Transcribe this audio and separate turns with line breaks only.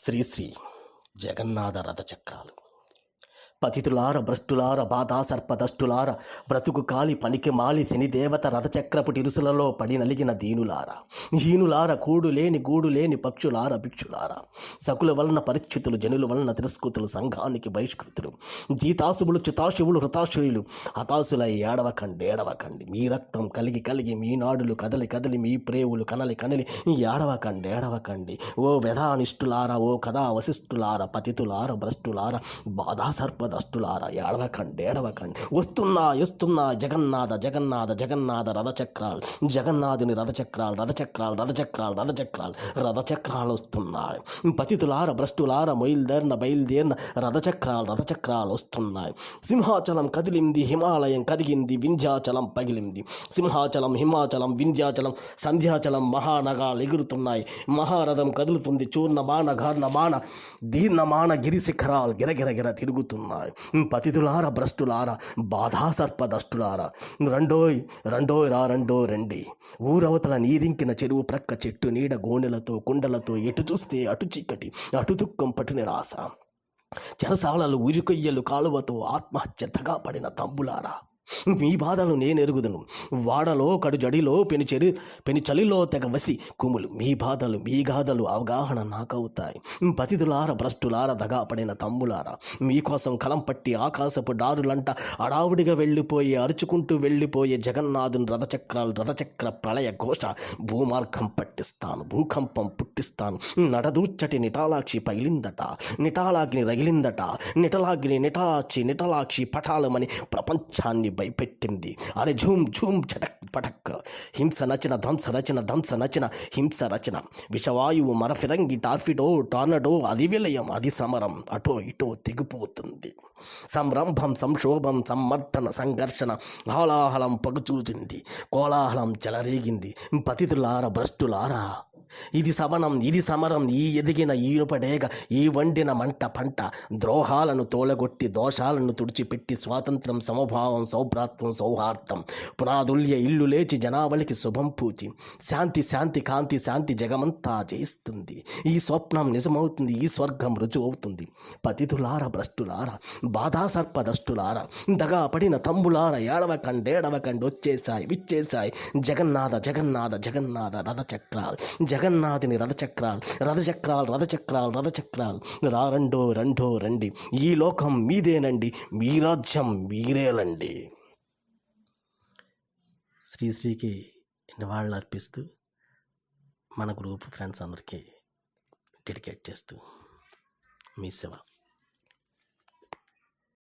శ్రీశ్రీ జగన్నాథ రథచక్రాలు. పతితులార భ్రష్టులార బాధా సర్పదష్టులార బ్రతుకు కాలి పనికి మాలి శనిదేవత రథచక్రపు టిరుసులలో పడి నలిగిన దీనులార. హీనులార కూడు లేని గూడు లేని పక్షులార భిక్షులార. సకుల వలన పరిస్థితులు జనుల వలన తిరస్కృతులు సంఘానికి బహిష్కృతులు. జీతాసువులు చితాశువులు హృతాశుయులు హతాశులై ఏడవకండి ఏడవకండి. మీ రక్తం కలిగి కలిగి మీ నాడులు కదలి కదలి మీ ప్రేవులు కనలి కనలి ఏడవకండి ఏడవకండి. ఓ వ్యధానిష్ఠులార ఓ కథా వశిష్ఠులార పతితులార భ్రష్టులార బాధా సర్పదష్టులార ఏడవకండి ఏడవకండి. వస్తున్నా ఇస్తున్నా జగన్నాథ జగన్నాథ జగన్నాథ రథచక్రాలు జగన్నాథుని రథచక్రాలు రథచక్రాలు రథచక్రాలు రథచక్రాలు రథచక్రాలు వస్తున్నాయి. పతితులార భ్రష్టులార మొయిల్దేరిన బయలుదేరిన రథచక్రాలు రథచక్రాలు వస్తున్నాయి. సింహాచలం కదిలింది హిమాలయం కరిగింది వింధ్యాచలం పగిలింది. సింహాచలం హిమాచలం వింధ్యాచలం సంధ్యాచలం మహానగాలు ఎగురుతున్నాయి. మహారథం కదులుతుంది చూర్ణ బాణ ఘార్ణ బాణ దీర్ణమాన గిరి శిఖరాలు గిరగిరగిర తిరుగుతున్నాయి. పతితులార భ్రష్టులార బాధాసర్పదష్టులార. రెండోయ్ రెండోయ్ రా రెండో రండి. ఊరవతల నీరింకిన చెరువు ప్రక్క చెట్టు నీడ గోనెలతో కుండలతో ఎటు చూస్తే అటు చీకటి అటు దుఃఖం పటు రాస. చెరసాలలు ఉరికొయ్యలు కాలువతో ఆత్మహత్యతగా పడిన తంబులారా. మీ బాధలు నేను ఎరుగుదును. వాడలో కడు జడిలో పెను చెరి పెను చలిలో తెగ వసి కుములు. మీ బాధలు మీ గాథలు అవగాహన నాకవుతాయి. పతితులార భ్రష్టులార దగా పడిన తమ్ములారా మీకోసం కలం పట్టి ఆకాశపు దారులంట అడావుడిగా వెళ్ళిపోయి అరుచుకుంటూ వెళ్ళిపోయే జగన్నాథుని రథచక్రాలు రథచక్ర ప్రళయ ఘోష భూమార్గం పట్టిస్తాను భూకంపం పుట్టిస్తాను. నడదూచ్చటి నిటాలాక్షి పగిలిందట నిటాలాగ్ని రగిలిందట నిటలాగ్ని నిటాచి నిటలాక్షి పటాలమని ప్రపంచాన్ని భయపెట్టింది. అరే ఝూమ్ ఝూమ్ చటక్ పటక్. హింస నచిన ధ్వంస రచన ధ్వంస నచిన హింస రచన. విషవాయువు మరఫిరంగి టార్ఫిడో టార్నడో అది విలయం అది సమరం. అటో ఇటో తెగిపోతుంది. సంరంభం సంక్షోభం సమ్మర్దన సంఘర్షణ హాలాహలం పగుచూచింది. కోలాహలం చెలరేగింది. పతితులార భ్రష్టులారా ఇది సవనం ఇది సమరం ఈ ఎదిగిన ఈనుపడేగ ఈ వండిన మంట పంట. ద్రోహాలను తోలగొట్టి దోషాలను తుడిచిపెట్టి స్వాతంత్రం సమభావం సౌభ్రాత్వం సౌహార్థం పునాదుల్య ఇల్లు లేచి జనావళికి శుభం పూచి. శాంతి శాంతి కాంతి శాంతి జగమంతా జయిస్తుంది. ఈ స్వప్నం నిజమవుతుంది ఈ స్వర్గం రుజువవుతుంది. పతితులార భ్రష్టులార బాధా సర్పదష్టులార దగా పడిన తంబులార కండేడవ ఏడవకండి వచ్చేసాయి విచ్చేసాయి జగన్నాథ జగన్నాథ జగన్నాథ రథచక్రాలు జగన్నాథుని రథచక్రాలు రథచక్రాలు రథచక్రాలు రథచక్రాలు. రా రెండో రెండో రండి. ఈ లోకం మీదేనండి మీ రాజ్యం మీరేలండి శ్రీశ్రీకి నివాళులు అర్పిస్తూ మన గ్రూప్ ఫ్రెండ్స్ అందరికీ డెడికేట్ చేస్తూ మీ శివ